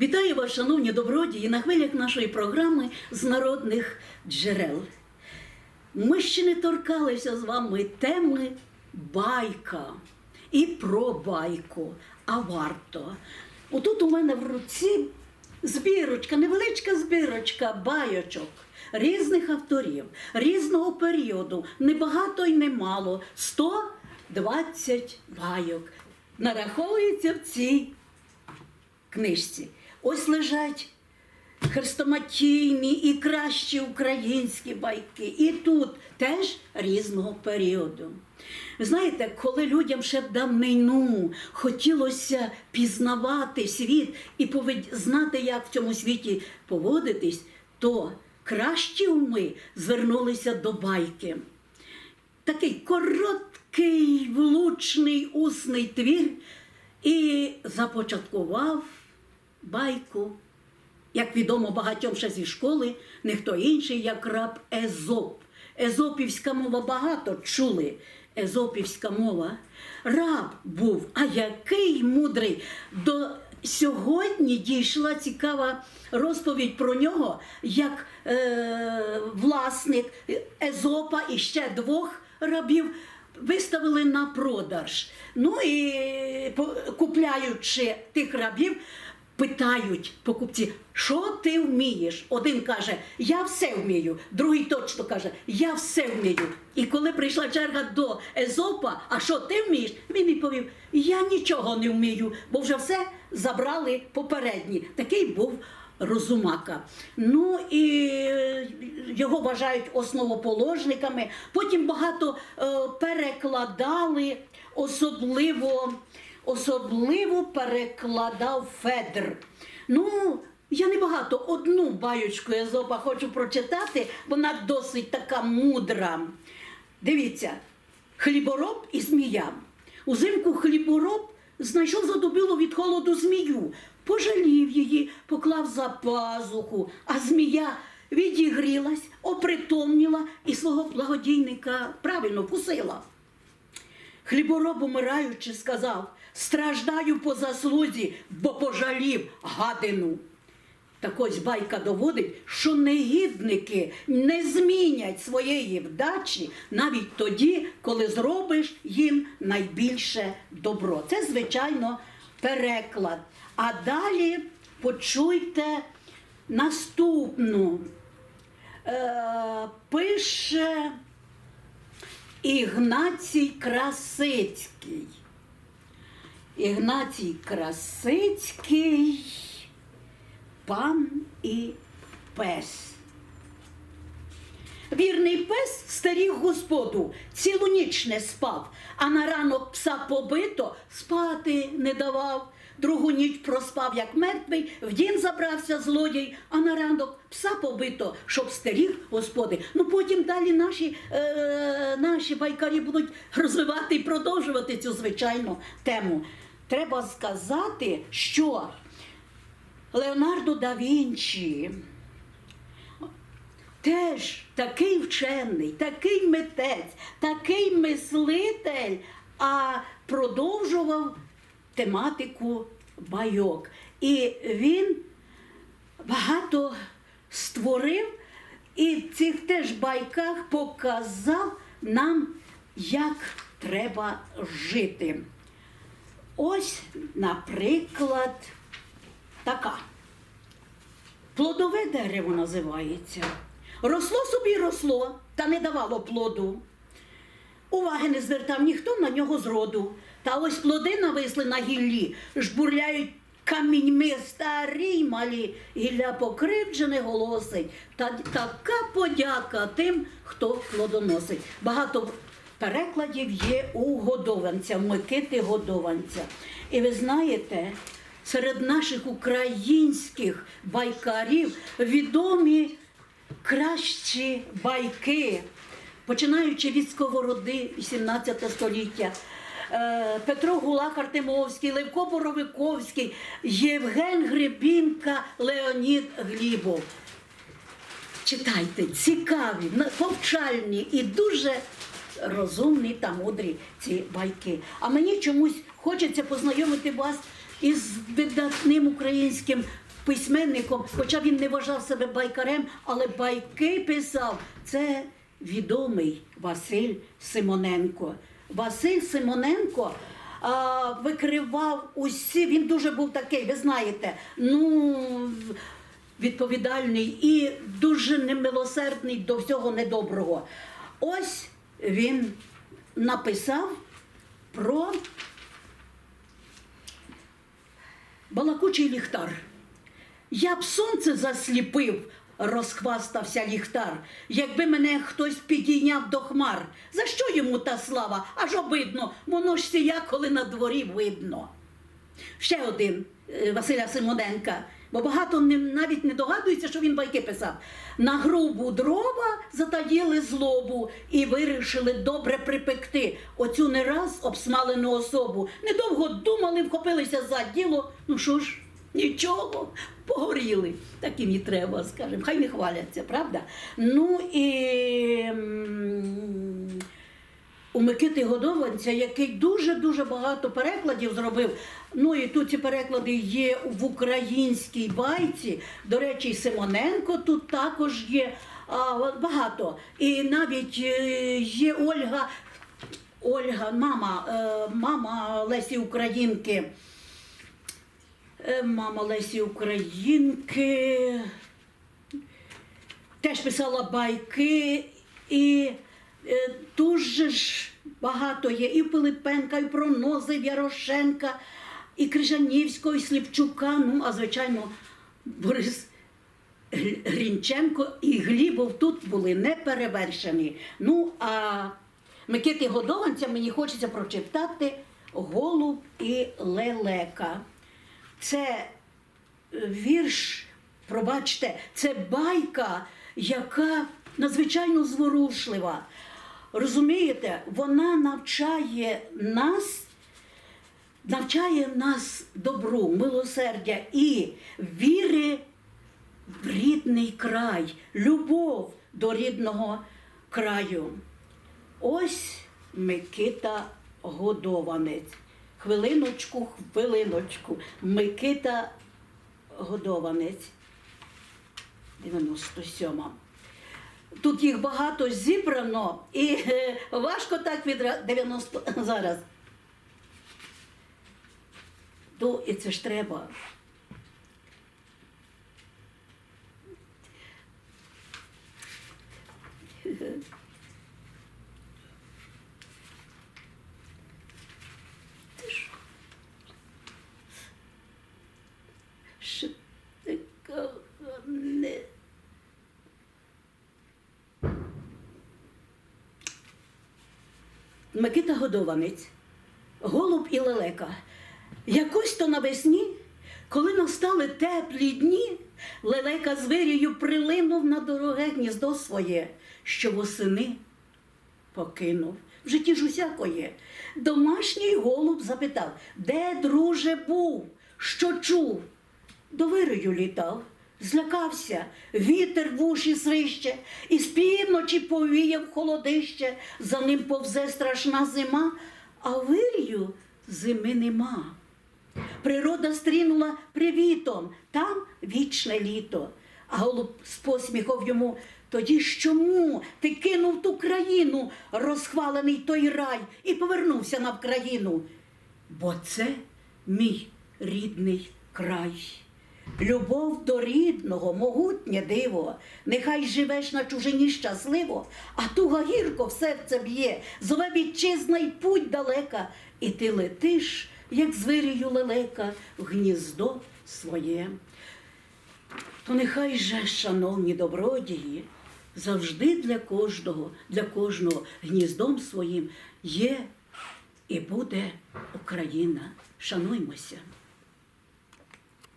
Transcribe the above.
Вітаю вас, шановні добродії, на хвилях нашої програми з народних джерел. Ми ще не торкалися з вами теми байка і про байку, а варто. Отут у мене в руці збірочка, невеличка збірочка байочок різних авторів, різного періоду, не багато й не мало. 120 байок нараховується в цій книжці. Ось лежать хрестоматійні і кращі українські байки. І тут теж різного періоду. Знаєте, коли людям ще в давнину хотілося пізнавати світ і знати, як в цьому світі поводитись, то кращі уми звернулися до байки такий короткий, влучний усний твір і започаткував байку. Як відомо багатьом ще зі школи, не хто інший, як раб Езоп. Езопівська мова багато чули. Езопівська мова. Раб був, а який мудрий. До сьогодні дійшла цікава розповідь про нього, як е, власник Езопа і ще двох рабів виставили на продаж. Ну і купляючи тих рабів, питають покупці, що ти вмієш? Один каже, я все вмію, другий точно каже, я все вмію. І коли прийшла черга до Езопа, а що ти вмієш? Він відповів: Я нічого не вмію, бо вже все забрали попередні. Такий був Розумака. Ну і е, його вважають основоположниками. Потім багато е, перекладали, особливо, особливо перекладав Федр. Ну, я не багато одну баючку Езопа хочу прочитати, вона досить така мудра. Дивіться, хлібороб і змія. Узимку хлібороб знайшов задубілу від холоду змію, пожалів її, поклав за пазуху, а змія відігрілась, опритомніла і свого благодійника правильно вкусила. Хлібороб, умираючи, сказав: страждаю по заслузі, бо пожалів гадину. Так ось байка доводить, що негідники не змінять своєї вдачі навіть тоді, коли зробиш їм найбільше добро. Це, звичайно, переклад. А далі почуйте наступну. Е, пише Ігнацій Красицький. Ігнацій Красицький, пан і пес. Вірний пес старів господу, цілу ніч не спав, а на ранок пса побито спати не давав. Другу ніч проспав, як мертвий, в дім забрався злодій, а на ранок пса побито, щоб стеріг господи. Ну потім далі наші, е, наші байкарі будуть розвивати і продовжувати цю звичайну тему. Треба сказати, що Леонардо да Вінчі теж такий вчений, такий митець, такий мислитель, а продовжував тематику байок. І він багато створив і в цих теж байках показав нам, як треба жити. Ось, наприклад, така. Плодове дерево називається. Росло собі росло, та не давало плоду. Уваги не звертав ніхто на нього зроду. Та ось плоди нависли на гіллі, жбурляють каміньми старі й малі. Гілля покривджене голосить. Та така подяка тим, хто плодоносить. Багато перекладів є у годованця, Микити годованця. І ви знаєте, серед наших українських байкарів відомі кращі байки, починаючи від сковороди 18 століття. е, Петро Гулак Артемовський, Левко Боровиковський, Євген Гребінка, Леонід Глібов. Читайте, цікаві, повчальні і дуже розумні та мудрі ці байки. А мені чомусь хочеться познайомити вас із видатним українським письменником, хоча він не вважав себе байкарем, але байки писав. Це відомий Василь Симоненко. Василь Симоненко викривав усі, він дуже був такий, ви знаєте, ну відповідальний і дуже немилосердний до всього недоброго. Ось він написав про балакучий ліхтар. Я б сонце засліпив, розхвастався ліхтар, якби мене хтось підійняв до хмар. За що йому та слава? Аж обидно, воно ж сія, коли на дворі видно. Ще один е, Василя Симоненка, бо багато не- навіть не догадується, що він байки писав. На грубу дрова затаїли злобу і вирішили добре припекти оцю не раз обсмалену особу. Недовго думали, вхопилися за діло. Ну що ж, нічого, погоріли. Таким і треба, скажемо. Хай не хваляться, правда? Ну і. У Микити Годованця, який дуже-дуже багато перекладів зробив. Ну і тут ці переклади є в українській байці. До речі, Симоненко тут також є а, багато. І навіть е, є Ольга, Ольга, мама, е, мама Лесі Українки. Е, Мама Лесі Українки теж писала байки, і дуже ж багато є і Пилипенка, і про Нози, і Ярошенка, і Крижанівського, і Сліпчука. Ну, а звичайно, Борис Грінченко і Глібов тут були не перевершені. Ну, а Микити Годованця мені хочеться прочитати Голуб і Лелека. Це вірш, пробачте, це байка, яка надзвичайно зворушлива. Розумієте, вона навчає нас, навчає нас добру, милосердя і віри в рідний край, любов до рідного краю. Ось Микита Годованець. Хвилиночку, хвилиночку. Микита Годованець. 97. Тут їх багато зібрано і е, важко так від 90 зараз. То і це ж треба. Ти що? Що такого не. Микита Годованець, голуб і лелека. Якось то навесні, коли настали теплі дні, лелека з вирію прилинув на дороге гніздо своє, що восени покинув. В житті ж усякоє. Домашній голуб запитав, де, друже, був, що чув? До вирою літав, злякався, вітер в уші свище, і з півночі повіяв холодище, за ним повзе страшна зима, а вирію зими нема. Природа стрінула привітом, там вічне літо. А голуб з посміхом йому тоді ж чому ти кинув ту країну, розхвалений той рай, і повернувся на Вкраїну? Бо це мій рідний край. Любов до рідного, могутнє диво, нехай живеш на чужині щасливо, а туга гірко в серце б'є, зове вітчизна й путь далека, і ти летиш, як звирію лелека, в гніздо своє. То нехай же, шановні добродії, завжди для кожного, для кожного гніздом своїм є і буде Україна. Шануймося.